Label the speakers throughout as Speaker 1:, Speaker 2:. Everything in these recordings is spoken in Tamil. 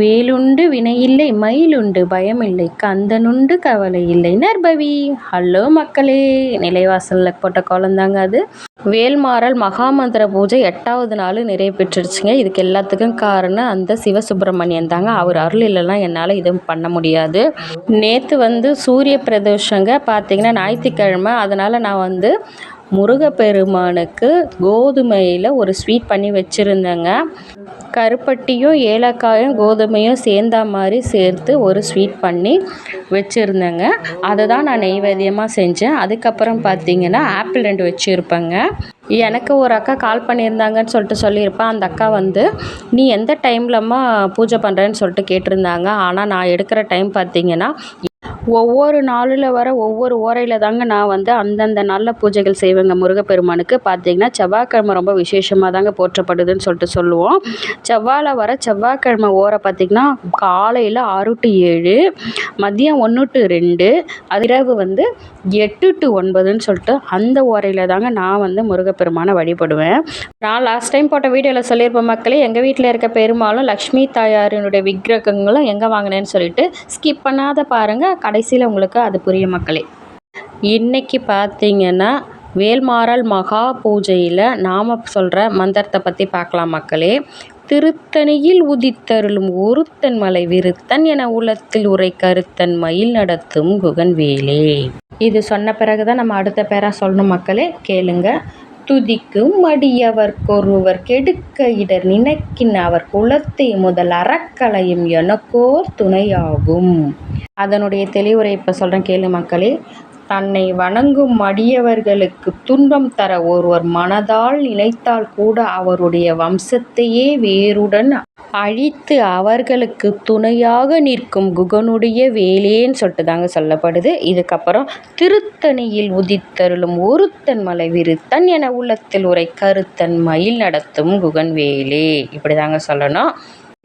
Speaker 1: வேலுண்டு வினையில்லை மயிலுண்டு பயமில்லை கந்தனுண்டு கவலை இல்லை நற்பவி. ஹலோ மக்களே. நிலைவாசலில் போட்ட குழந்தாங்க அது. வேல்மாறல் மகாமந்திர பூஜை எட்டாவது நாள் நிறைவு பெற்றுருச்சுங்க இதுக்கு எல்லாத்துக்கும் காரணம் அந்த சிவசுப்பிரமணியன் தாங்க அவர் அருள் இல்லைன்னா என்னால் எதுவும் பண்ண முடியாது. நேற்று வந்து சூரிய பிரதோஷங்க. பார்த்தீங்கன்னா ஞாயிற்றுக்கிழமை. அதனால் நான் வந்து முருகப்பெருமானுக்கு கோதுமையில் ஒரு ஸ்வீட் பண்ணி வச்சுருந்தேங்க. கருப்பட்டியும் ஏலக்காயும் கோதுமையும் சேர்ந்தா மாதிரி சேர்த்து ஒரு ஸ்வீட் பண்ணி வச்சுருந்தேங்க. அதை தான் நான் நெய்வேத்தியமாக செஞ்சேன். அதுக்கப்புறம் பார்த்தீங்கன்னா ஆப்பிள் ரெண்டு வச்சுருப்பேங்க. எனக்கு ஒரு அக்கா கால் பண்ணியிருந்தாங்கன்னு சொல்லிட்டு சொல்லியிருப்பேன் அந்த அக்கா வந்து நீ எந்த டைம்லம்மா பூஜை பண்ணுறேன்னு சொல்லிட்டு கேட்டிருந்தாங்க. ஆனால் நான் எடுக்கிற டைம் பார்த்தீங்கன்னா ஒவ்வொரு நாளில் வர ஒவ்வொரு ஓரையில் தாங்க நான் வந்து அந்தந்த நல்ல பூஜைகள் செய்வேங்க. முருகப்பெருமானுக்கு பார்த்தீங்கன்னா செவ்வாய்க்கிழமை ரொம்ப விசேஷமாக தாங்க போற்றப்படுதுன்னு சொல்லிட்டு சொல்லுவோம். செவ்வாயில் வர செவ்வாய்க்கிழமை ஓரை பார்த்திங்கன்னா காலையில் ஆறு டு ஏழு மதியம் ஒன்று டு ரெண்டு அதிரவு வந்து எட்டு டு ஒன்பதுன்னு சொல்லிட்டு அந்த ஓரையில் தாங்க நான் வந்து முருகப்பெருமானை வழிபடுவேன். நான் லாஸ்ட் டைம் போட்ட வீடியோவில் சொல்லியிருப்பேன் மக்களே எங்கள் வீட்டில் இருக்க பெருமாளும் லக்ஷ்மி தாயாரினுடைய விக்கிரகங்களும் எங்கே வாங்கினேன்னு சொல்லிட்டு ஸ்கிப் பண்ணாத பாருங்கள் கடைசியில் உங்களுக்கு அது புரிய மக்களே. இன்றைக்கி பார்த்தீங்கன்னா வேல்மாறல் மகா பூஜையில் நாம் சொல்கிற மந்திரத்தை பற்றி பார்க்கலாம் மக்களே. திருத்தணியில் உதித்தருளும் ஒருத்தன் மலை விருத்தன் என உள்ளத்தில் உரை கருத்தன் மயில் நடத்தும் குகன் வேலே இது சொன்ன பிறகு தான் நம்ம அடுத்த பேராக சொல்லணும் மக்களே. கேளுங்க. துதிக்கும் மடியவர்க்கொருவர் கெடுக்க இடர் நினைக்கின் அவர் குலத்தை முதல் அறக்கலையும் எனக்கோர் துணையாகும். அதனுடைய தெளிவுரை இப்போ சொல்கிறேன் கேளு மக்களே. தன்னை வணங்கும் அடியவர்களுக்கு துன்பம் தர ஒருவர் மனதால் நினைத்தால் கூட அவருடைய வம்சத்தையே வேருடன் அழித்து அவர்களுக்கு துணையாக நிற்கும் குகனுடைய வேலேன்னு சொல்லிட்டு தாங்க சொல்லப்படுது. இதுக்கப்புறம் திருத்தணியில் உதித்தருளும் ஒருத்தன் மலை விருத்தன் என உள்ளத்தில் உரை கருத்தன் மயில் நடத்தும் குகன் வேலே. இப்படி தாங்க சொல்லணும்.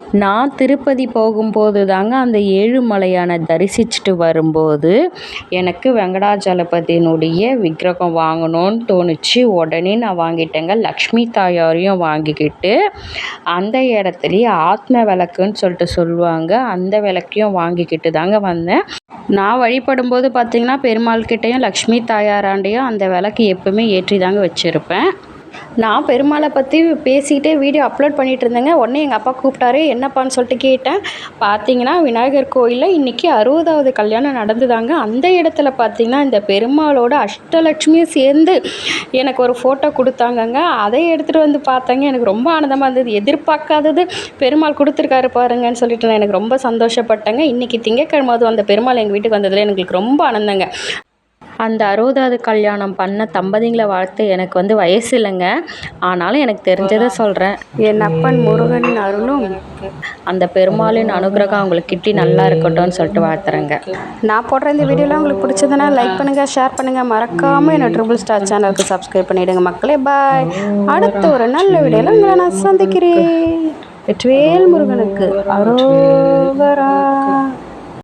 Speaker 1: நான் திருப்பதி போகும்போது தாங்க அந்த ஏழுமலையானை தரிசிச்சுட்டு வரும்போது எனக்கு வெங்கடாஜலபதியினுடைய விக்கிரகம் வாங்கணும்னு தோணுச்சு. உடனே நான் வாங்கிட்டேங்க. லக்ஷ்மி தாயாரையும் வாங்கிக்கிட்டு அந்த இடத்துலையே ஆத்ம விளக்குன்னு சொல்லிட்டு சொல்லுவாங்க. அந்த விளக்கையும் வாங்கிக்கிட்டு தாங்க வந்தேன். நான் வழிபடும்போது பார்த்திங்கன்னா பெருமாள் கிட்டேயும் லக்ஷ்மி தாயாராண்டையும் அந்த விளக்கு எப்பவுமே ஏற்றி தாங்க வச்சுருப்பேன். நான் பெருமாளை பற்றி பேசிக்கிட்டே வீடியோ அப்லோட் பண்ணிகிட்டு இருந்தேங்க உடனே எங்கள் அப்பா கூப்பிட்டாரு என்னப்பான்னு சொல்லிட்டு கேட்டேன். பார்த்தீங்கன்னா விநாயகர் கோயிலில் இன்றைக்கி அறுபதாவது கல்யாணம் நடந்துதாங்க. அந்த இடத்துல பார்த்தீங்கன்னா இந்த பெருமாளோட அஷ்டலட்சுமியும் சேர்ந்து எனக்கு ஒரு ஃபோட்டோ கொடுத்தாங்கங்க. அதை எடுத்துகிட்டு வந்து பார்த்தேங்க. எனக்கு ரொம்ப ஆனந்தமாக இருந்தது. எதிர்பார்க்காதது பெருமாள் கொடுத்துருக்காரு பாருங்கன்னு சொல்லிட்டு நான் எனக்கு ரொம்ப சந்தோஷப்பட்டேங்க. இன்றைக்கி திங்கக்கிழமை அதுவும் அந்த பெருமாள் எங்கள் வீட்டுக்கு வந்ததில் எங்களுக்கு ரொம்ப ஆனந்தங்க. அந்த அறுபதாவது கல்யாணம் பண்ண தம்பதிங்களை வாழ்த்து எனக்கு வந்து வயசு இல்லைங்க. ஆனாலும் எனக்கு தெரிஞ்சதை சொல்கிறேன் என் அப்பன் முருகனின் அருளும் அந்த பெருமாளின் அனுகிரகம் அவங்களுக்கு கிட்டி நல்லா இருக்கட்டும்னு சொல்லிட்டு வாழ்த்துறேங்க. நான் போடுற இந்த வீடியோலாம் உங்களுக்கு பிடிச்சதுன்னா லைக் பண்ணுங்கள் ஷேர் பண்ணுங்கள் மறக்காமல் என்னோட ட்ரிபிள் ஸ்டார் சேனலுக்கு சப்ஸ்கிரைப் பண்ணிவிடுங்க மக்களே. பாய் அடுத்த ஒரு நல்ல வீடியோவில் உங்களை நான் சந்திக்கிறேன். வெற்றிவேல் முருகனுக்கு. அரோகரா.